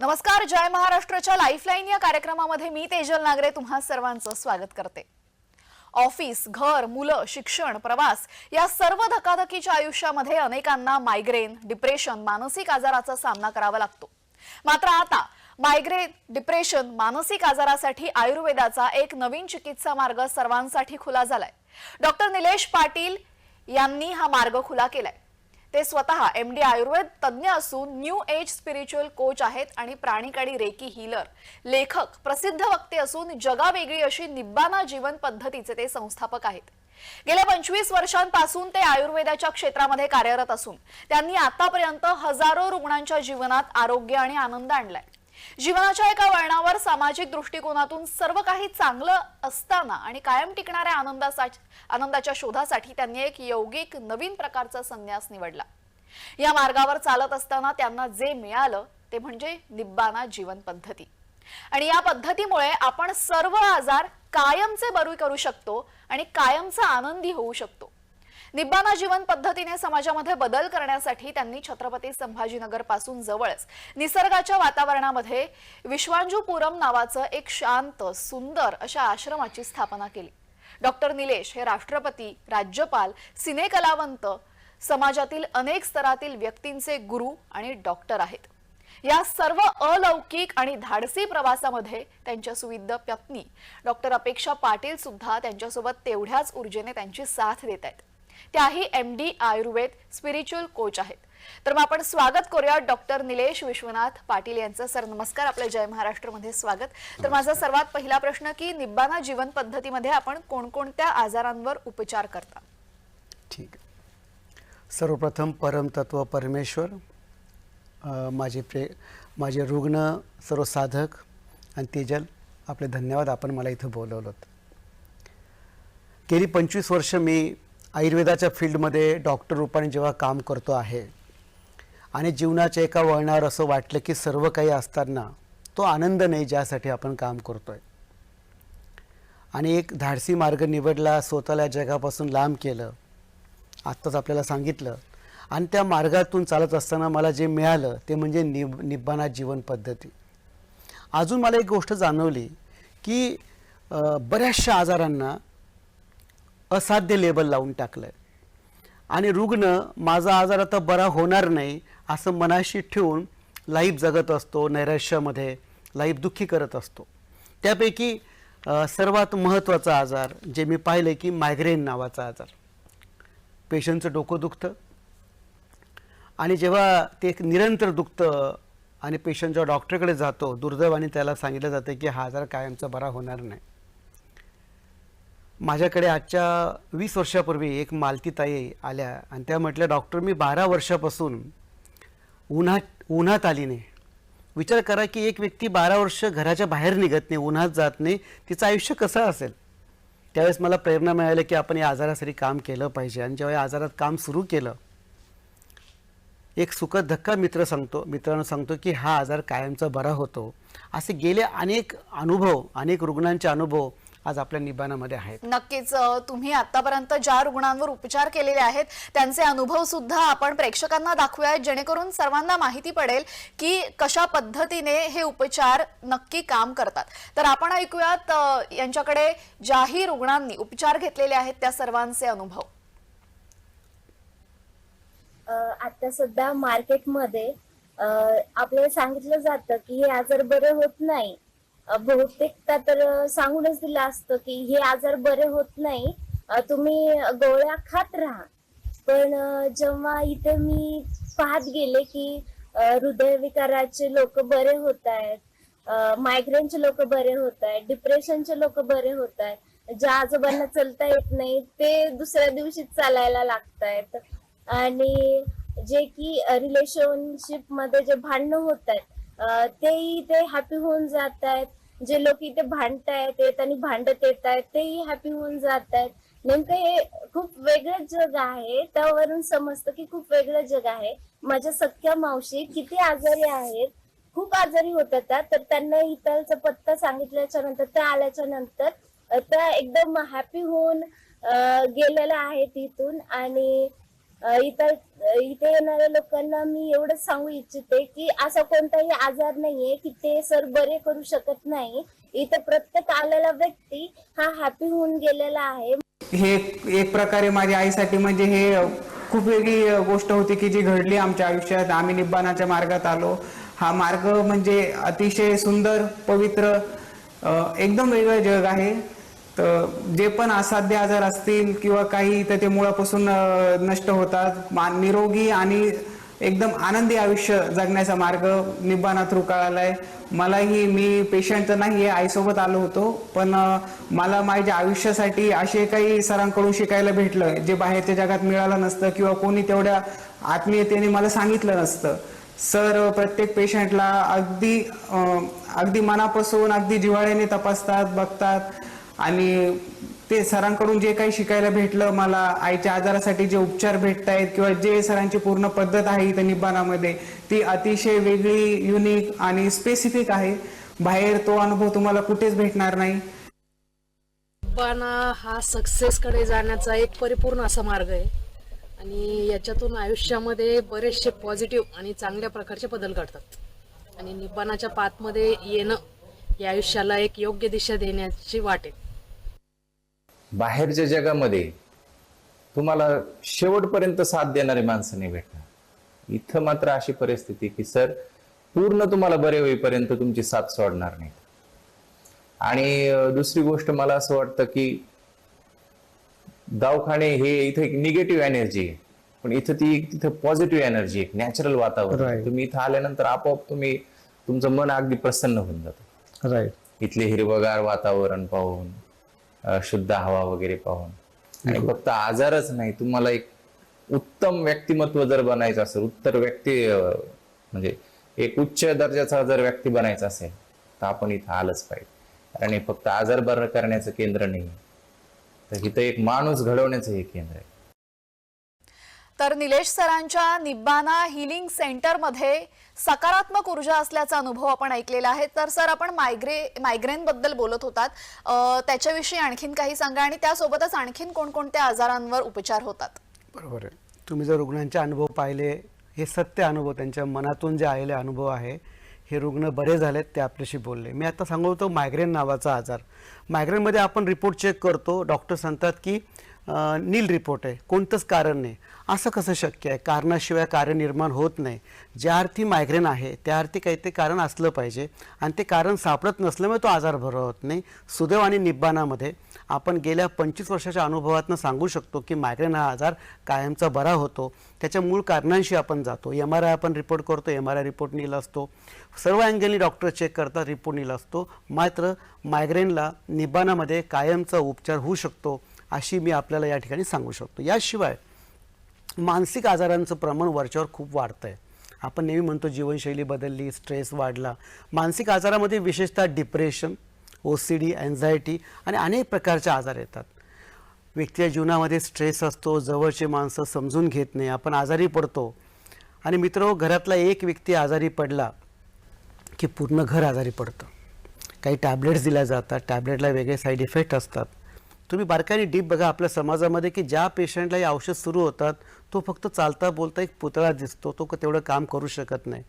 नमस्कार जय महाराष्ट्राच्या लाईफलाईन या कार्यक्रमामध्ये मी तेजल नागरे तुम्हा सर्वांचं स्वागत करते. ऑफिस घर मुलं शिक्षण प्रवास या सर्व धकाधकीच्या आयुष्यामध्ये अनेकांना मायग्रेन डिप्रेशन मानसिक आजाराचा सामना करावा लागतो. मात्र आता मायग्रेन डिप्रेशन मानसिक आजारासाठी आयुर्वेदाचा एक नवीन चिकित्सा मार्ग सर्वांसाठी खुला झालाय. डॉक्टर निलेश पाटील यांनी हा मार्ग खुला केलाय. ते स्वतः एम डी आयुर्वेद तज्ज्ञ असून न्यू एज स्पिरिच्युअल कोच आहेत आणि प्राणिक आणि रेकी हिलर लेखक प्रसिद्ध वक्ते असून जगावेगळी अशी निब्बाना जीवन पद्धतीचे ते संस्थापक आहेत. गेल्या पंचवीस वर्षांपासून ते आयुर्वेदाच्या क्षेत्रामध्ये कार्यरत असून त्यांनी आतापर्यंत हजारो रुग्णांच्या जीवनात आरोग्य आणि आनंद आणलाय. जीवनाच्या एका वळणावर सामाजिक दृष्टिकोनातून सर्व काही चांगलं असताना आणि कायम टिकणाऱ्या आनंदासाठी आनंदाच्या शोधासाठी त्यांनी एक यौगिक नवीन प्रकारचा संन्यास निवडला. या मार्गावर चालत असताना त्यांना जे मिळालं ते म्हणजे निब्बाना जीवन पद्धती. आणि या पद्धतीमुळे आपण सर्व आजार कायमचे बरी करू शकतो आणि कायमचा आनंदी होऊ शकतो. निब्बाना जीवन पद्धतीने समाजामध्ये बदल करण्यासाठी त्यांनी छत्रपती संभाजीनगरपासून जवळच निसर्गाच्या वातावरणामध्ये विश्वांजूपुरम नावाचं एक शांत सुंदर अशा आश्रमाची स्थापना केली. डॉक्टर निलेश हे राष्ट्रपती राज्यपाल सिनेकलावंत समाजातील अनेक स्तरातील व्यक्तींचे गुरु आणि डॉक्टर आहेत. या सर्व अलौकिक आणि धाडसी प्रवासामध्ये त्यांच्या सुविध पत्नी डॉक्टर अपेक्षा पाटील सुद्धा त्यांच्यासोबत तेवढ्याच ऊर्जेने त्यांची साथ देत आहेत. त्याही M D Ayurveda spiritual coach आहेत. तर मग आपण स्वागत करूया डॉक्टर निलेश विश्वनाथ पाटील यांचं. सर नमस्कार. आपल्या जय महाराष्ट्रमध्ये स्वागत. तर माझा सर्वात पहिला प्रश्न की निब्बाना जीवन पद्धतीमध्ये आपण कोणकोणत्या आजारांवर उपचार करता? ठीक. सर्वप्रथम परमतत्व परमेश्वर माझे प्रे माझे रुग्ण सर्व साधक आणि तेजल आपले धन्यवाद. आपण मला इथं बोलवलं गेली पंचवीस वर्ष मी आयुर्वेदाच्या फील्डमध्ये डॉक्टर रूपाने जेव्हा काम करतो आहे आणि जीवनाच्या एका वळणावर असं वाटलं की सर्व काही असताना तो आनंद नाही ज्यासाठी आपण काम करतो आहे आणि एक धाडसी मार्ग निवडला स्वतःला जगापासून लांब केलं आत्ताच आपल्याला सांगितलं. आणि त्या मार्गातून चालत असताना मला जे मिळालं ते म्हणजे निब निब्बाना जीवन पद्धती. अजून मला एक गोष्ट जाणवली की बऱ्याचशा आजारांना असाध्य लेबल लावून टाकलं आहे आणि रुग्ण माझा आजार आता बरा होणार नाही असं मनाशी ठेवून लाईफ जगत असतो नैराश्यामध्ये लाईफ दुःखी करत असतो. त्यापैकी सर्वात महत्त्वाचा आजार जे मी पाहिलं की मायग्रेन नावाचा आजार. पेशंटचं डोकं दुखतं. आणि जेव्हा ते एक निरंतर दुखतं आणि पेशंट जेव्हा डॉक्टरकडे जातो दुर्दैवाने त्याला सांगितलं जातं की हा आजार कायमचा बरा होणार नाही. माझ्याकडे आजच्या वीस वर्षापूर्वी एक मालती ताई आल्या आणि त्या म्हटल्या डॉक्टर मी बारा वर्षापासून उन्हात उन्हात आली नाही विचार करा की एक व्यक्ती बारा वर्ष घराच्या बाहेर निघत नाही उन्हात जात नाही तिचं आयुष्य कसं असेल? त्यावेळेस मला प्रेरणा मिळाली की आपण या आजारासाठी काम केलं पाहिजे. आणि जेव्हा या आजारात काम सुरू केलं एक सुखद धक्का मित्र सांगतो मित्रांनो सांगतो की हा आजार कायमचा बरा होतो. असे गेले अनेक अनुभव अनेक रुग्णांचे अनुभव आज आपल्या निबाणामध्ये आहेत. नक्कीच तुम्ही आतापर्यंत ज्या रुग्णांवर उपचार केलेले आहेत त्यांचे अनुभव सुद्धा आपण प्रेक्षकांना दाखवूयात जेणेकरून सर्वांना माहिती पडेल की कशा पद्धतीने हे उपचार नक्की काम करतात. तर आपण ऐकूयात यांच्याकडे ज्याही रुग्णांनी उपचार घेतलेले आहेत त्या सर्वांचे अनुभव. अ, आता सध्या मार्केटमध्ये अ, आपल्याला सांगितलं जातं की हे आजार बरे होत नाही. बहुतेकदा तर सांगूनच दिलं असतं की हे आजार बरे होत नाही. तुम्ही गोळ्या खात राहा. पण जेव्हा इथे मी पाहत गेले की हृदयविकाराचे लोक बरे होत आहेत मायग्रेनचे लोक बरे होत आहेत डिप्रेशनचे लोक बरे होत आहेत ज्या आजोबांना चलता येत नाही ते दुसऱ्या दिवशी चालायला लागतायत आणि जे की रिलेशनशिपमध्ये जे भांडणं होत आहेत तेही ते हॅपी होऊन जात आहेत. जे लोक इथे भांडत आहेत आणि भांडत येत आहेत तेही हॅपी होऊन जात आहेत नेमकं हे खूप वेगळं जग आहे. त्यावरून समजतं की खूप वेगळं जग आहे. माझ्या सख्या मावशी किती आजारी आहेत खूप आजारी होत्या त्या तर त्यांना इथलचा पत्ता सांगितल्याच्या नंतर त्या आल्याच्यानंतर त्या एकदम हॅपी होऊन गेलेल्या आहेत इथून. आणि इतर इथे येणाऱ्या लोकांना मी एवढंच सांगू इच्छिते की असा कोणताही आजार नाहीये की ते सर बरे करू शकत नाही. इथं प्रत्येक आलेला व्यक्ती हा हॅपी होऊन गेलेला आहे. हे एक प्रकारे माझ्या आईसाठी म्हणजे हे खूप वेगळी गोष्ट होती की जी घडली आमच्या आयुष्यात. आम्ही निब्बाणाच्या मार्गात आलो. हा मार्ग म्हणजे अतिशय सुंदर पवित्र एकदम वेगळं जग आहे. तर जे पण असाध्य आजार असतील किंवा काही तर ते मुळापासून नष्ट होतात मा- निरोगी आणि एकदम आनंदी आयुष्य जगण्याचा मार्ग निब्बाना थ्रू कळालाय मलाही मी पेशंट तर नाही आहे आईसोबत आलो होतो पण मला माझ्या आयुष्यासाठी असे काही सरांकडून शिकायला भेटलं जे बाहेरच्या जगात मिळालं नसतं किंवा कोणी तेवढ्या आत्मीयतेने मला सांगितलं नसतं. सर प्रत्येक पेशंटला अगदी अगदी मनापासून अगदी जिव्हाळ्याने तपासतात बघतात आणि ते सरांकडून जे काही शिकायला भेटलं मला आईच्या आजारासाठी जे उपचार भेटत आहेत किंवा जे सरांची पूर्ण पद्धत आहे इथं निब्बाणामध्ये ती अतिशय वेगळी युनिक आणि स्पेसिफिक आहे. बाहेर तो अनुभव तुम्हाला कुठेच भेटणार नाही. पण हा सक्सेसकडे जाण्याचा एक परिपूर्ण असा मार्ग आहे. आणि याच्यातून आयुष्यामध्ये बरेचसे पॉझिटिव्ह आणि चांगल्या प्रकारचे बदल घडतात. आणि निब्बाणाच्या पातमध्ये येणं या आयुष्याला एक योग्य दिशा देण्याची वाट आहे. बाहेरच्या जगामध्ये तुम्हाला शेवटपर्यंत साथ देणारे माणसं नाही भेटणार. इथं मात्र अशी परिस्थिती की सर पूर्ण तुम्हाला बरे होईपर्यंत तुमची साथ सोडणार नाही. आणि दुसरी गोष्ट मला असं वाटतं की दवाखाने हे इथे एक निगेटिव्ह एनर्जी आहे. पण इथं ती एक तिथं पॉझिटिव्ह एनर्जी आहे नॅचरल वातावरण. तुम्ही इथं आल्यानंतर आपोआप तुम्ही तुमचं मन अगदी प्रसन्न होऊन जातं. राईट इथले हिरवगार वातावरण पाहून शुद्ध हवा वगैरे पाहून. आणि फक्त आजारच नाही तुम्हाला एक उत्तम व्यक्तिमत्व जर बनायचं असेल उत्तर व्यक्ती म्हणजे एक उच्च दर्जाचा जर व्यक्ती बनायचा असेल तर आपण इथं आलंच पाहिजे. कारण हे फक्त आजार बरं करण्याचं केंद्र नाही. तर इथं एक माणूस घडवण्याचं हे केंद्र आहे. तर निलेश सरांच्या निब्बाना हिलिंग सेंटरमध्ये सकारात्मक ऊर्जा असल्याचा अनुभव आपण ऐकलेला आहे. तर सर आपण मायग्रे मायग्रेन बद्दल बोलत होतात. त्याच्याविषयी आणखीन काही सांगा आणि त्यासोबतच आणखीन कोणकोणत्या आजारांवर उपचार होतात? बरोबर आहे. तुम्ही जर रुग्णांचे अनुभव पाहिले हे सत्य अनुभव त्यांच्या मनातून जे आलेले अनुभव आहे हे रुग्ण बरे झालेत ते आपल्याशी बोलले. मी आता सांगू होतो मायग्रेन नावाचा आजार. मायग्रेनमध्ये आपण रिपोर्ट चेक करतो. डॉक्टर सांगतात की नील रिपोर्ट आहे. कोणतंच कारण नाही. असं कसं शक्य आहे? कारणाशिवाय कार्य निर्माण होत नाही. ज्या अर्थी मायग्रेन आहे त्या अर्थी काही ते कारण असलं पाहिजे. आणि ते कारण सापडत नसल्यामुळे तो आजार बरा होत नाही. सुदैव आणि निब्बाणामध्ये आपण गेल्या पंचवीस वर्षाच्या अनुभवातनं सांगू शकतो की मायग्रेन हा आजार कायमचा बरा होतो. त्याच्या मूळ कारणांशी आपण जातो. एम आर आय आपण रिपोर्ट करतो. M R I report nil असतो. सर्व अँगलनी डॉक्टर चेक करतात. रिपोर्ट नील असतो. मात्र मायग्रेनला निब्बाणामध्ये कायमचा उपचार होऊ शकतो. अशी मी आपल्याला या ठिकाणी सांगू शकतो. याशिवाय मानसिक आजारांचं प्रमाण वरच्यावर खूप वाढतं आहे आपण नेहमी म्हणतो जीवनशैली बदलली स्ट्रेस वाढला. मानसिक आजारामध्ये विशेषतः depression O C D anxiety आणि अनेक प्रकारचे आजार येतात. व्यक्तीच्या जीवनामध्ये स्ट्रेस असतो जवळचे माणसं समजून घेत नाही आपण आजारी पडतो. आणि मित्र घरातला एक व्यक्ती आजारी पडला की पूर्ण घर आजारी पडतं. काही टॅबलेट्स दिल्या जातात टॅबलेटला वेगळे साईड इफेक्ट असतात. तुम्ही बारकाईने डीप बघा आपल्या समाजामध्ये की ज्या पेशंटला हे औषध सुरू होतात तो फक्त चालता बोलता एक पुतळा दिसतो तो तेवढं काम करू शकत नाही.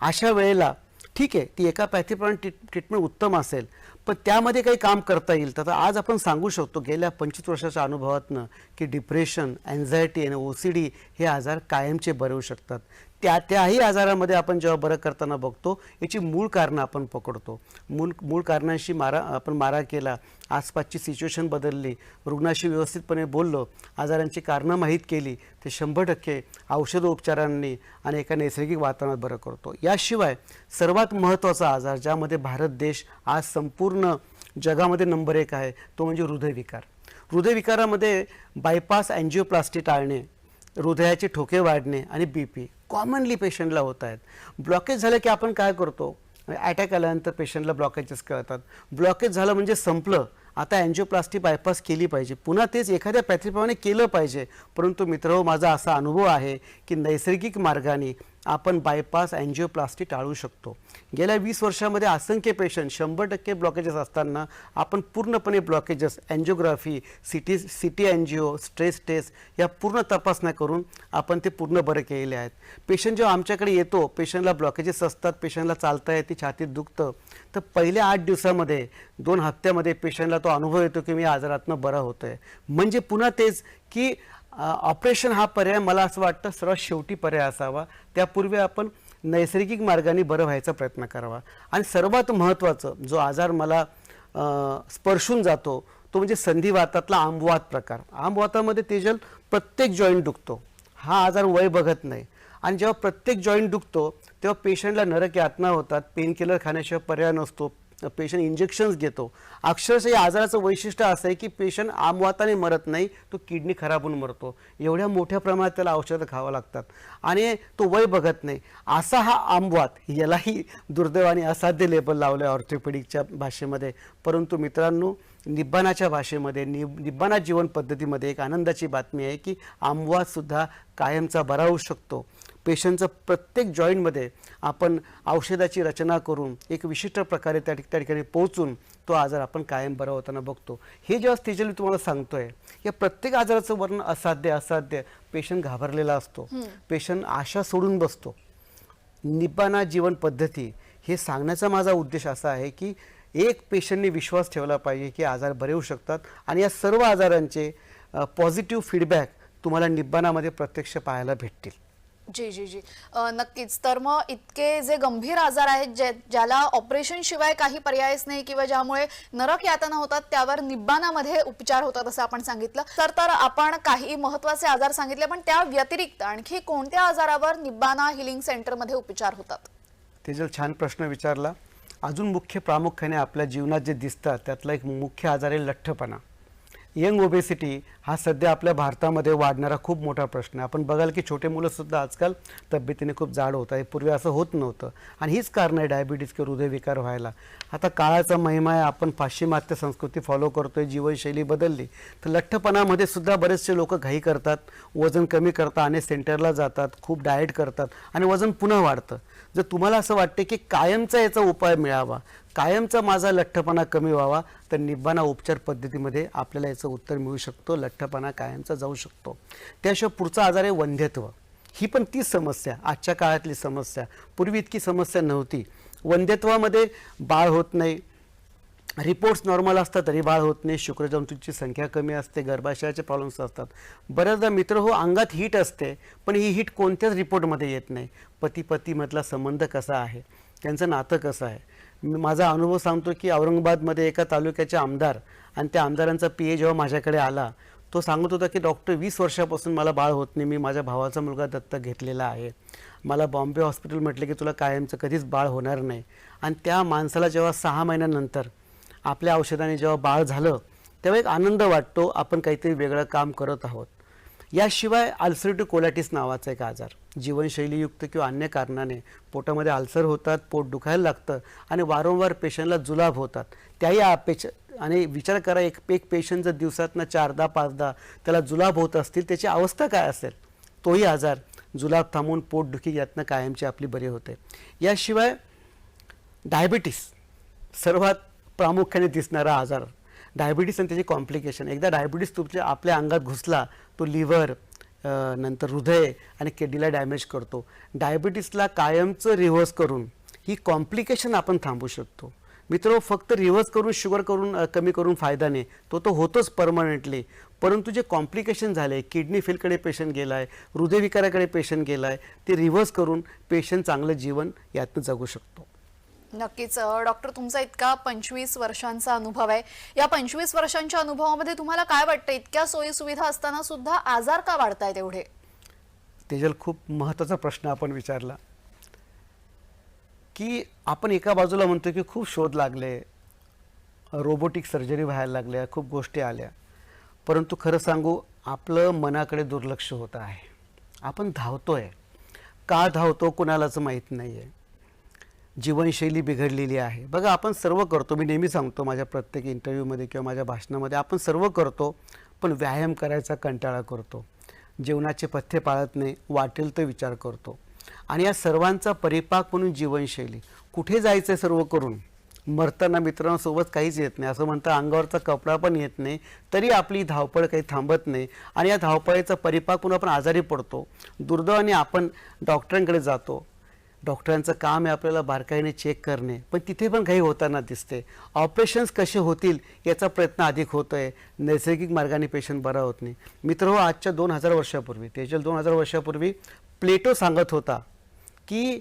अशा वेळेला ठीक आहे ती एका पॅथीप्रमाणे ट्रीट ट्रीटमेंट उत्तम असेल पण त्यामध्ये काही काम करता येईल. तर आज आपण सांगू शकतो गेल्या पंचवीस वर्षाच्या अनुभवातनं की डिप्रेशन अँझायटी आणि ओ सी डी हे आजार कायमचे बरवू शकतात. त्या त्याही आजारामध्ये आपण जेव्हा बरं करताना बघतो याची मूळ कारणं आपण पकडतो. मूळ मूळ कारणांशी मारा आपण मारा केला आसपासची सिच्युएशन बदलली रुग्णाशी व्यवस्थितपणे बोललो आजारांची कारणं माहीत केली ते शंभर टक्के औषधोपचारांनी आणि एका नैसर्गिक वातावरणात बरं करतो. याशिवाय सर्वात महत्त्वाचा आजार ज्यामध्ये भारत देश आज संपूर्ण जगामध्ये नंबर एक आहे तो म्हणजे हृदयविकार. हृदयविकारामध्ये बायपास अँजिओप्लास्टी टाळणे हृदयाचे ठोके वाढणे आणि बी पी कॉमनली पेशंटला होत आहेत. ब्लॉकेज झालं की आपण काय करतो? अटॅक आल्यानंतर पेशंटला ब्लॉकेजेस कळतात. ब्लॉकेज झालं म्हणजे संपलं. आता अँजिओप्लास्टी बायपास केली पाहिजे. पुन्हा तेच एखाद्या पॅथीप्रमाणे केलं पाहिजे. परंतु मित्र हो, माझा असा अनुभव आहे की नैसर्गिक मार्गाने आपण बायपास अँजिओप्लास्टी टाळू शकतो. गेल्या वीस वर्षामध्ये असंख्य पेशंट शंभर टक्के ब्लॉकेजेस असताना आपण पूर्णपणे blockages angiography CT CT angio stress test या पूर्ण तपासण्या करून आपण ते पूर्ण बरे केलेले आहेत. पेशंट जेव्हा आमच्याकडे येतो पेशंटला ब्लॉकेजेस असतात पेशंटला चालता येते छातीत दुखतं तर पहिल्या आठ दिवसामध्ये दोन हप्त्यामध्ये पेशंटला तो अनुभव येतो की मी आजारातनं बरा होतो आहे म्हणजे पुन्हा तेच की ऑपरेशन हा पर्याय मला असं वाटतं सर्वात शेवटी पर्याय असावा. त्यापूर्वी आपण नैसर्गिक मार्गाने बरं व्हायचा प्रयत्न करावा. आणि सर्वात महत्त्वाचं जो आजार मला स्पर्शून जातो तो म्हणजे संधिवातातला आंबवात प्रकार. आंबवातामध्ये तेजल प्रत्येक जॉईंट दुखतो. हा आजार वय बघत नाही. आणि जेव्हा प्रत्येक जॉईंट दुखतो तेव्हा पेशंटला नरक यातना होतात. पेनकिलर खाण्याशिवाय पर्याय नसतो. पेशंट इंजेक्शन्स घेतो. अक्षरशः या आजाराचं वैशिष्ट्य असं आहे की पेशंट आमवाताने मरत नाही तो किडनी खराब होऊन मरतो. एवढ्या मोठ्या प्रमाणात त्याला औषधं खावं लागतात. आणि तो वय बघत नाही. असा हा आंबवात यालाही दुर्दैवाने असाध्य लेबल लावलं आहे ऑर्थोपेडिकच्या भाषेमध्ये. परंतु मित्रांनो निब्बाणाच्या भाषेमध्ये नि निब्बाणा जीवन पद्धतीमध्ये एक आनंदाची बातमी आहे की आंबवातसुद्धा कायमचा बरा होऊ शकतो. पेशंटचं प्रत्येक जॉईंटमध्ये आपण औषधाची रचना करून एक विशिष्ट प्रकारे त्या ठिक- त्या ठिकाणी पोहोचून तो आजार आपण कायम बरा होताना बघतो. हे जेव्हा स्टेजला मी तुम्हाला सांगतोय या प्रत्येक आजाराचं वर्णन असाध्य असाध्य पेशंट घाबरलेला असतो. पेशंट आशा सोडून बसतो. निब्बाणा जीवन पद्धती हे सांगण्याचा माझा उद्देश असा आहे की एक पेशंटने विश्वास ठेवला पाहिजे की आजार बरे होऊ शकतात आणि या सर्व आजारांचे पॉझिटिव्ह फीडबॅक तुम्हाला निब्बाणामध्ये प्रत्यक्ष पाहायला भेटतील. जी जी जी. नक्कीच. तर मग इतके जे गंभीर आजार आहेत जे ज्याला ऑपरेशन शिवाय काही पर्यायच नाही किंवा ज्यामुळे नरक यातना होतात त्यावर निब्बाणामध्ये उपचार होतात असं आपण सांगितलं. तर तर आपण काही महत्त्वाचे आजार सांगितले पण त्या व्यतिरिक्त आणखी कोणत्या आजारावर निब्बाणा हिलिंग सेंटरमध्ये उपचार होतात? तेजल छान प्रश्न विचारला. अजून मुख्य प्रामुख्याने आपल्या जीवनात जे दिसतात त्यातला एक मुख्य आजार आहे लठ्ठपणा. यंग ओबेसिटी हा सध्या आपल्या भारतामध्ये वाढणारा खूप मोठा प्रश्न आहे. आपण बघाल की छोटे मुलंसुद्धा आजकाल तब्येतीने खूप जाड होत आहे पूर्वी असं होत नव्हतं. आणि हीच कारण आहे डायबिटीज किंवा हृदयविकार व्हायला. आता काळाचा महिमा आहे. आपण पाश्चिमात्य संस्कृती फॉलो करतो आहे जीवनशैली बदलली. तर लठ्ठपणामध्ये सुद्धा बरेचसे लोक घाई करतात. वजन कमी करतात. आणि सेंटरला जातात. खूप डाएट करतात. आणि वजन पुन्हा वाढतं. जर तुम्हाला असं वाटते की कायमचा याचा उपाय मिळावा कायमचा माझा लठ्ठपणा कमी व्हावा तर निब्बाणा उपचार पद्धतीमध्ये आपल्याला याचं उत्तर मिळू शकतो. लठ्ठपणा कायमचा जाऊ शकतो. त्याशिवाय पुढचा आजार आहे वंध्यत्व. ही पण तीच समस्या. आजच्या काळातली समस्या. पूर्वी इतकी समस्या नव्हती. वंध्यत्वामध्ये बाळ होत नाही. रिपोर्ट्स नॉर्मल असतात तरी बाळ होत नाही. शुक्रजंतूंची संख्या कमी असते. गर्भाशयाचे प्रॉब्लेम्स असतात. बऱ्याचदा मित्र हो अंगात हीट असते पण ही हीट कोणत्याच रिपोर्टमध्ये येत नाही. पती पतीमधला संबंध कसा आहे? त्यांचं नातं कसं आहे? माझा अनुभव सांगतो की औरंगाबादमध्ये एका तालुक्याचे आमदार आणि त्या आमदारांचा पी ए जेव्हा माझ्याकडे आला तो सांगत होता की डॉक्टर वीस वर्षापासून मला बाळ होत नाही. मी माझ्या भावाचा मुलगा दत्तक घेतलेला आहे. मला बॉम्बे हॉस्पिटल म्हटलं की तुला कायमचं कधीच बाळ होणार नाही. आणि त्या माणसाला जेव्हा सहा महिन्यानंतर आपल्या औषधाने जेव्हा बाळ झालं तेव्हा एक आनंद वाटतो. आपण काहीतरी वेगळं काम करत आहोत. याशिवाय अल्सरेटिव्ह कोलॅटिस नावाचा एक आजार. जीवनशैलीयुक्त किंवा अन्य कारणाने पोटामध्ये अल्सर होतात पोट दुखायला लागतं आणि वारंवार पेशंटला जुलाब होतात. त्याही अपेक्षा आणि विचार करा एक एक पेशंट जर दिवसातनं चारदा पाचदा त्याला जुलाब होत असतील त्याची अवस्था काय असेल? तोही आजार. जुलाब थांबून पोटदुखी यातनं कायमची आपली बरी होते. याशिवाय डायबिटीस सर्वात प्रामुख्याने दिसणारा आजार डायबिटीस आणि त्याचे कॉम्प्लिकेशन. एकदा डायबिटीस तुमच्या आपल्या अंगात घुसला तो लिव्हर नंतर हृदय आणि किडनीला डॅमेज करतो. डायबिटीसला कायमचं रिव्हर्स करून ही कॉम्प्लिकेशन आपण थांबू शकतो. मित्र फक्त रिव्हर्स करून शुगर करून कमी करून फायदा नाही. तो तो होतोच परमनंटली. परंतु जे कॉम्प्लिकेशन झाले किडनी फेलकडे पेशंट गेला आहे हृदयविकाराकडे पेशंट गेला आहे ते रिव्हर्स करून पेशंट चांगलं जीवन यातनं जगू शकतो. नक्कीच. डॉक्टर तुमचा इतका पंचवीस वर्षांचा अनुभव आहे. या पंचवीस वर्षांच्या अनुभवामध्ये तुम्हाला काय वाटतं? इतक्या सोयी सुविधा असताना सुद्धा आजार का वाढतायत एवढे? तेजल खूप महत्त्वाचा प्रश्न आपण विचारला. की आपण एका बाजूला म्हणतो की खूप शोध लागले रोबोटिक सर्जरी व्हायला लागल्या खूप गोष्टी आल्या. परंतु खरं सांगू आपलं मनाकडे दुर्लक्ष होत आहे. आपण धावतोय. का धावतो कुणालाच माहीत नाही आहे जीवनशैली बिघडलेली आहे. बघा आपण सर्व करतो. मी नेहमी सांगतो माझ्या प्रत्येक इंटरव्ह्यूमध्ये किंवा माझ्या भाषणामध्ये आपण सर्व करतो पण व्यायाम करायचा कंटाळा करतो. जेवणाचे पथ्य पाळत नाही वाटेल तर विचार करतो. आणि या सर्वांचा परिपाक म्हणून जीवनशैली. कुठे जायचं आहे सर्व करून? मरताना मित्रांसोबत काहीच येत नाही. असं म्हणतं अंगावरचा कपडा पण येत नाही तरी आपली धावपळ काही थांबत नाही. आणि या धावपळीचा परिपाक म्हणून आपण आजारी पडतो. दुर्दैवाने आपण डॉक्टरांकडे जातो. डॉक्टरांचं काम आहे आपल्याला बारकाईने चेक करणे. पण तिथे पण काही होताना दिसते. ऑपरेशन्स कसे होतील याचा प्रयत्न अधिक होतो आहे नैसर्गिक मार्गाने पेशंट बरा होत नाही. मित्र हो आजच्या दोन हजार वर्षापूर्वी तेजल दोन हजार वर्षापूर्वी प्लेटो सांगत होता की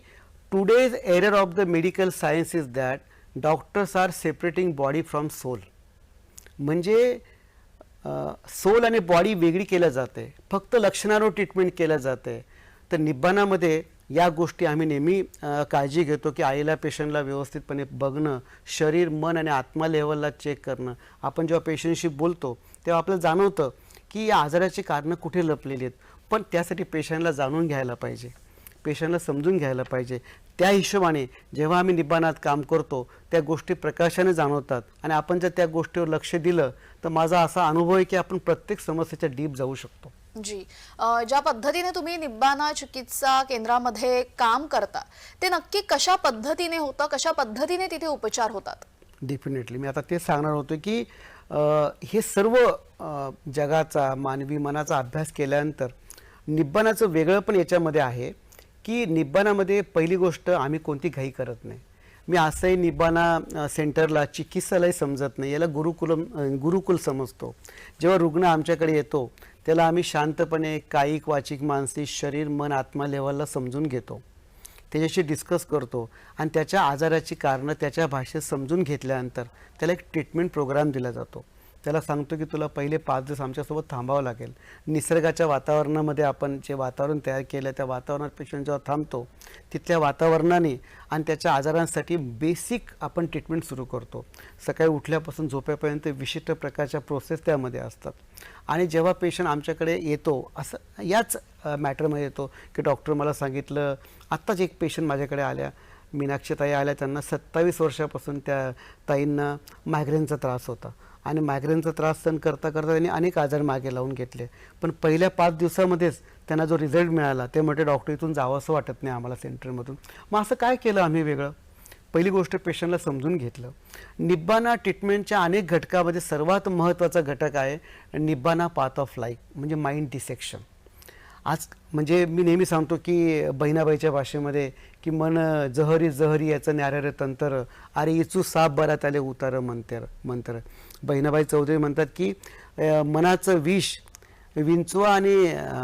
today's error of the medical science is that doctors are separating body from soul म्हणजे सोल आणि बॉडी वेगळी केल्या जाते. फक्त लक्षणांवर ट्रीटमेंट केलं जाते. तर निब्बाणामध्ये या गोष्टी आम्ही नेहमी काळजी घेतो की आईला पेशंटला व्यवस्थितपणे बघणं शरीर मन आणि आत्मा लेवलला चेक करणं. आपण जेव्हा पेशंटशी बोलतो तेव्हा आपल्याला जाणवतं की या आजाराची कारणं कुठे लपलेली आहेत. पण त्यासाठी पेशंटला जाणून घ्यायला पाहिजे. पेशंटला समजून घ्यायला पाहिजे. त्या हिशोबाने जेव्हा आम्ही निबाणात काम करतो त्या गोष्टी प्रकाशाने जाणवतात. आणि आपण जर त्या गोष्टीवर लक्ष दिलं तर माझा असा अनुभव आहे की आपण प्रत्येक समस्येच्या डीप जाऊ शकतो. जी. ज्या पद्धतीने तुम्ही निब्बाना चिकित्सा केंद्रामध्ये काम करता ते नक्की कशा पद्धतीने होतं कशा पद्धतीने तिथे उपचार होतात? डेफिनेटली मी आता तेच सांगणार होतो की हे सर्व जगाचा मानवी मनाचा अभ्यास केल्यानंतर निब्बाणाचं वेगळं पण याच्यामध्ये आहे की निब्बाणामध्ये पहिली गोष्ट आम्ही कोणती घाई करत नाही. मी असंही निब्बाणा सेंटरला चिकित्सालय समजत नाही याला गुरुकुलम गुरुकुल समजतो. जेव्हा रुग्ण आमच्याकडे येतो त्याला आम्ही शांतपणे कायिक वाचिक मानसिक शरीर मन आत्मा लेवलला समजून घेतो. त्याच्याशी डिस्कस करतो आणि त्याच्या आजाराची कारणं त्याच्या भाषेत समजून घेतल्यानंतर त्याला एक ट्रीटमेंट प्रोग्राम दिला जातो. त्याला सांगतो की तुला पहिले पाच दिवस आमच्यासोबत थांबावं लागेल. निसर्गाच्या वातावरणामध्ये आपण जे वातावरण तयार केलं त्या वातावरणात पेशंट जेव्हा थांबतो तिथल्या वातावरणाने आणि त्याच्या आजारांसाठी बेसिक आपण ट्रीटमेंट सुरू करतो. सकाळी उठल्यापासून झोपेपर्यंत विशिष्ट प्रकारच्या प्रोसेस त्यामध्ये असतात. आणि जेव्हा पेशंट आमच्याकडे येतो असं याच मॅटरमध्ये येतो की डॉक्टर मला सांगितलं आत्ताच एक पेशंट माझ्याकडे आल्या. मीनाक्षी ताई आल्या त्यांना सत्तावीस वर्षापासून त्या ताईंना मायग्रेनचा त्रास होता. आणि मायग्रेनचा त्रास सहन करता करता त्यांनी अनेक आजार मागे लावून घेतले. पण पहिल्या पाच दिवसामध्येच त्यांना जो रिझल्ट मिळाला ते म्हटले डॉक्टर इथून जावं असं वाटत नाही आम्हाला सेंटरमधून मग असं काय केलं आम्ही वेगळं? पहिली गोष्ट पेशंटला समजून घेतलं. निब्बाना ट्रीटमेंटच्या अनेक घटकामध्ये सर्वात महत्त्वाचा घटक आहे निब्बाना पाथ ऑफ लाईफ म्हणजे माइंड डिसेक्शन आज म्हणजे मी नेहमी सांगतो की बहिणाबाईच्या भाषेमध्ये की मन जहरी जहरी याचं न्यारे तंतर अरे इचू साप बरा त्याले उतार मंतर मंतर. बहिणाबाई चौधरी म्हणतात की मनाचं विष विंचवा आणि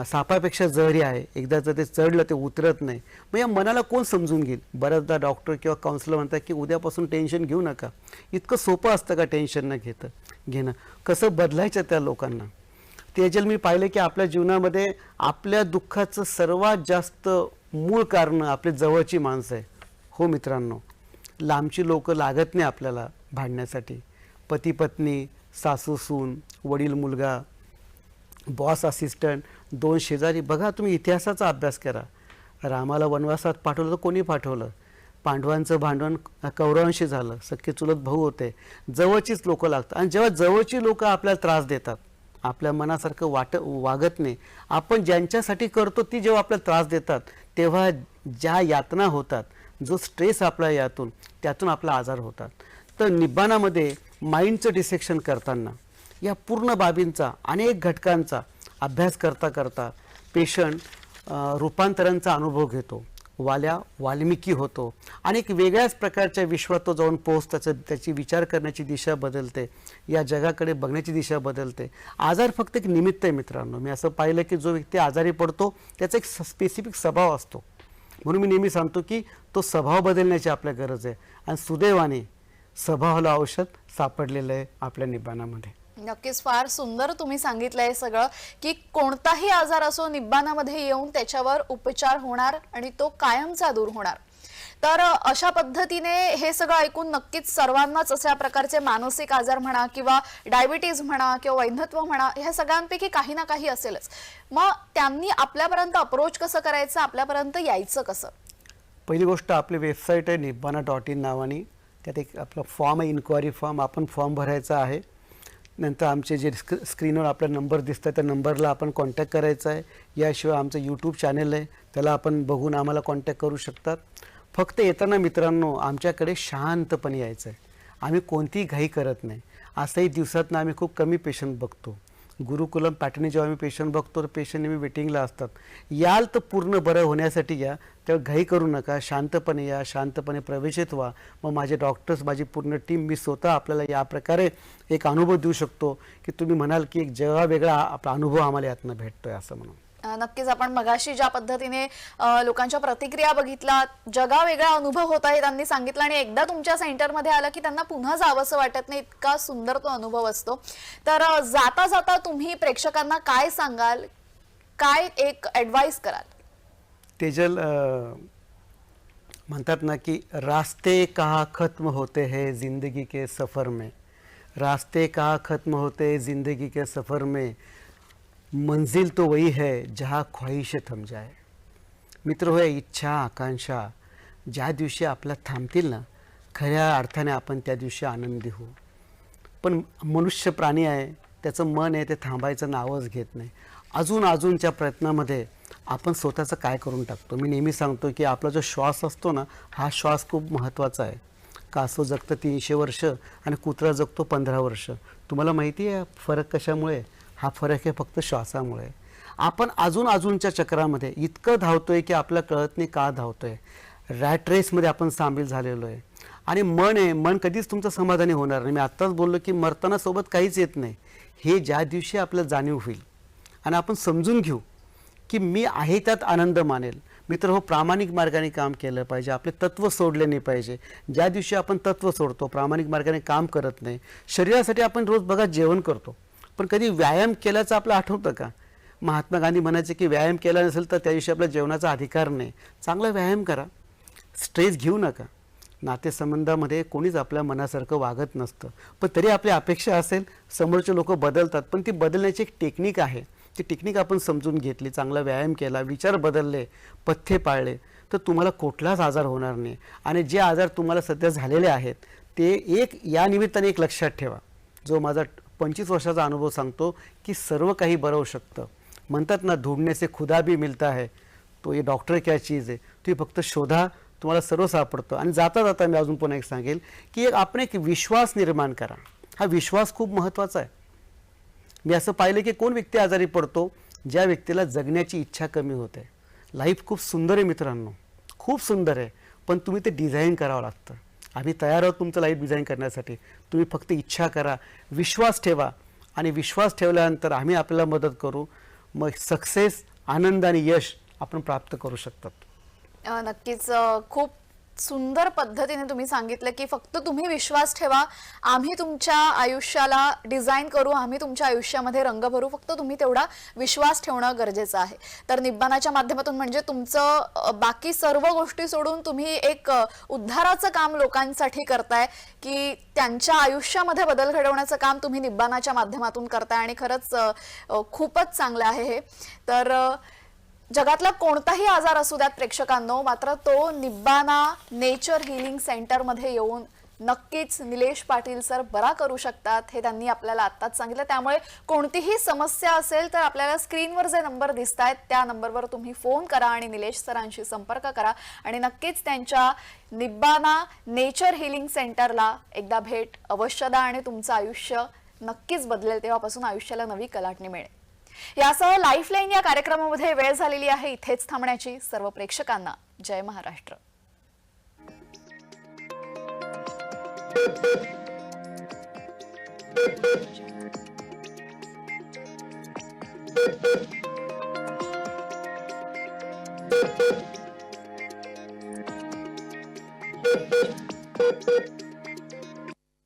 सापापेक्षा जहरी आहे एकदा जर ते चढलं ते उतरत नाही. मग या मनाला कोण समजून घेईल? बऱ्याचदा डॉक्टर किंवा काउन्सिलर म्हणतात की उद्यापासून टेन्शन घेऊ नका. इतकं सोपं असतं का टेन्शन न घेतं घेणं? कसं बदलायचं त्या लोकांना? त्याच्यात मी पाहिलं की आपल्या जीवनामध्ये आपल्या दुःखाचं सर्वात जास्त मूळ कारण आपली जवळची माणसं आहे. हो मित्रांनो लांबची लोकं लागत नाही आपल्याला भांडण्यासाठी. पती पत्नी सासू सून वडील मुलगा बॉस असिस्टंट दोन शेजारी. बघा तुम्ही इतिहासाचा अभ्यास करा. रामाला वनवासात पाठवलं तर कोणी पाठवलं? पांडवांचं भांडवण कौरवांशी झालं. सख्खे चुलत भाऊ होते. जवळचीच लोक लागतात. आणि जेव्हा जवळची लोक आपल्याला त्रास देतात आपल्या मनासारखं वाट वागत नाही. आपण ज्यांच्यासाठी करतो ती जेव्हा आपल्याला त्रास देतात तेव्हा ज्या यातना होतात जो स्ट्रेस आपल्या यातून त्यातून आपला आजार होतात. तर निब्बाणामध्ये माइंडचं डिसेक्शन करताना या पूर्ण बाबींचा अनेक घटकांचा अभ्यास करता करता पेशंट रूपांतरांचा अनुभव घेतो. वाल्या वाल्मिकी होतो. आणि एक वेगळ्याच प्रकारच्या विश्वात तो जाऊन पोहोचताचं त्याची विचार करण्याची दिशा बदलते. या जगाकडे बघण्याची दिशा बदलते. आजार फक्त एक निमित्त आहे मित्रांनो. मी असं पाहिलं की जो व्यक्ती आजारी पडतो त्याचा एक स्पेसिफिक स्वभाव असतो. म्हणून मी नेहमी सांगतो की तो स्वभाव बदलण्याची आपल्या गरज आहे. आणि सुदैवाने स्वभावाला औषध सापडलेलं आहे आपल्या निबाणामध्ये नक्कीच फार सुंदर तुम्ही सांगितलंय सगळं की कोणताही आजार असो निब्बाणामध्ये येऊन त्याच्यावर उपचार होणार आणि तो कायमचा दूर होणार. तर अशा पद्धतीने हे सगळं ऐकून नक्कीच सर्वांनाच अशा प्रकारचे मानसिक आजार म्हणा किंवा डायबिटीज म्हणा किंवा वैधत्व म्हणा ह्या सगळ्यांपैकी काही ना काही असेलच. मग त्यांनी आपल्यापर्यंत अप्रोच कसं करायचं आपल्यापर्यंत यायचं कसं? पहिली गोष्ट आपली वेबसाईट आहे निब्बाना डॉट इन नावाने. त्यात एक आपला फॉर्म आहे इन्क्वायरी फॉर्म आपण फॉर्म भरायचा आहे. नंतर आमचे जे स्क्र स्क्रीनवर आपला नंबर दिसतं त्या नंबरला आपण कॉन्टॅक्ट करायचा आहे. याशिवाय आमचं यूट्यूब चॅनल आहे. त्याला आपण बघून आम्हाला कॉन्टॅक्ट करू शकतात. फक्त येताना मित्रांनो आमच्याकडे शांतपणे यायचं आहे. आम्ही कोणतीही घाई करत नाही. असंही दिवसातनं आम्ही खूप कमी पेशंट बघतो. गुरुकुलम पॅटर्नी जेव्हा आम्ही पेशंट बघतो तर पेशंट नेहमी वेटिंगला असतात. याल तर पूर्ण बरं होण्यासाठी या तेव्हा घाई करू नका शांतपणे या शांतपणे प्रवेशित व्हा. मग माझे डॉक्टर्स माझी पूर्ण टीम मी स्वतः आपल्याला या प्रकारे एक अनुभव देऊ शकतो की तुम्ही म्हणाल की एक जेव्हा वेगळा आपला अनुभव आम्हाला यातनं भेटतोय असं म्हणून. नक्कीच आपण मगाशी ज्या पद्धतीने लोकांच्या प्रतिक्रिया बघितल्या जगा वेगळा अनुभव होता हे त्यांनी सांगितलं आणि एकदा तुमच्या सेंटरमध्ये आलं की त्यांना पुन्हा जावंसं वाटत नाही इतका सुंदर तो अनुभव असतो. तर जाता जाता तुम्ही प्रेक्षकांना काय सांगाल? काय एक ऍडवाइस कराल? तेजल म्हणतात ना की रास्ते का खत्म होते हैं ज़िंदगी के सफ़र में. रास्ते का खत्म होते हैं ज़िंदगी के सफ़र में. मंजिल तो वही है जहाँ ख्वाहिश थम जाए। मित्र होय इच्छा आकांक्षा ज्या दिवशी आपल्या थांबतील ना खऱ्या अर्थाने आपण त्या दिवशी आनंदी होऊ. पण मनुष्य प्राणी आहे त्याचं मन आहे ते थांबायचं नावच घेत नाही. अजून अजूनच्या प्रयत्नामध्ये आपण स्वतःचं काय करून टाकतो? मी नेहमी सांगतो की आपला जो श्वास असतो ना हा श्वास खूप महत्त्वाचा आहे. कासव जगतं तीनशे वर्ष आणि कुत्रा जगतो पंधरा वर्ष. तुम्हाला माहिती आहे फरक कशामुळे? हा फरक आहे फक्त श्वासामुळे. आपण अजून अजूनच्या चक्रामध्ये इतकं धावतोय की आपल्या कळत नाही का धावतोय. रॅट रेसमध्ये आपण सामील झालेलो आहे आणि मन आहे मन कधीच तुमचं समाधानी होणार नाही. मी आत्ताच बोललो की मरताना सोबत काहीच येत नाही. हे ज्या दिवशी आपल्याला जाणीव होईल. आणि आपण समजून घेऊ की मी आहे त्यात आनंद मानेल. मित्र हो प्रामाणिक मार्गाने काम केलं पाहिजे. आपले तत्त्व सोडले नाही पाहिजे. ज्या दिवशी आपण तत्त्व सोडतो प्रामाणिक मार्गाने काम करत नाही. शरीरासाठी आपण रोज बघा जेवण करतो. पण कधी व्यायाम केल्याचं आपलं आठवतं का? महात्मा गांधी म्हणायचे की व्यायाम केला नसेल तर त्या दिवशी आपल्या जेवणाचा अधिकार नाही. चांगला व्यायाम करा. स्ट्रेस घेऊ नका. नातेसंबंधामध्ये कोणीच आपल्या मनासारखं वागत नसतं. पण तरी आपली अपेक्षा असेल समोरचे लोक बदलतात पण ती बदलण्याची एक टेक्निक आहे. ती टेक्निक आपण समजून घेतली चांगला व्यायाम केला विचार बदलले पथ्ये पाळले तर तुम्हाला कुठलाच आजार होणार नाही. आणि जे आजार तुम्हाला सध्या झालेले आहेत ते एक या निमित्ताने एक लक्षात ठेवा. जो माझा पंचवीस वर्षाचा अनुभव सांगतो की सर्व काही बरं होऊ शकतं. म्हणतात ना ढूंढने से खुदा भी मिलता है तो ये डॉक्टर क्या चीज़ आहे. तुम्ही फक्त शोधा तुम्हाला सर्व सापडतं. आणि जाता जाता मी अजून पुन्हा एक सांगेल की एक आपण एक विश्वास निर्माण करा. हा विश्वास खूप महत्त्वाचा आहे. मी असं पाहिलं की कोण व्यक्ती आजारी पडतो ज्या व्यक्तीला जगण्याची इच्छा कमी होते. लाईफ खूप सुंदर आहे मित्रांनो. खूप सुंदर आहे. पण तुम्ही ते डिझाईन करावं लागतं. आम्ही तयार आहोत तुमचं लाईफ डिझाईन करण्यासाठी. तुम्ही फक्त इच्छा करा विश्वास ठेवा आणि विश्वास ठेवल्यानंतर आम्ही आपल्याला मदत करू. मग सक्सेस आनंद आणि यश आपण प्राप्त करू शकतात. नक्कीच. खूप सुंदर पद्धतीने तुम्ही सांगितलं की फक्त तुम्ही विश्वास ठेवा आम्ही तुमच्या आयुष्याला डिझाईन करू आम्ही तुमच्या आयुष्यामध्ये रंग भरू फक्त तुम्ही तेवढा विश्वास ठेवणं गरजेचं आहे. तर निब्बाणाच्या माध्यमातून म्हणजे तुमचं बाकी सर्व गोष्टी सोडून तुम्ही एक उद्धाराचं काम लोकांसाठी करताय की त्यांच्या आयुष्यामध्ये बदल घडवण्याचं काम तुम्ही निब्बाणाच्या माध्यमातून करताय आणि खरंच खूपच चांगलं आहे हे. तर जगातला कोणताही आजार असू द्यात प्रेक्षकांनो मात्र तो निब्बाना नेचर हिलिंग सेंटरमध्ये येऊन नक्कीच निलेश पाटील सर बरा करू शकतात हे त्यांनी आपल्याला आत्ताच सांगितलं. त्यामुळे कोणतीही समस्या असेल तर आपल्याला स्क्रीनवर जे नंबर दिसत आहेत त्या नंबरवर तुम्ही फोन करा आणि निलेश सरांशी संपर्क करा. आणि नक्कीच त्यांच्या निब्बाना नेचर हिलिंग सेंटरला एकदा भेट अवश्य द्या आणि तुमचं आयुष्य नक्कीच बदलेल. तेव्हापासून आयुष्याला नवी कलाटणी मिळेल. यासह लाईफलाईन या कार्यक्रमामध्ये वेळ झालेली आहे इथेच थांबण्याची सर्व प्रेक्षकांना जय महाराष्ट्र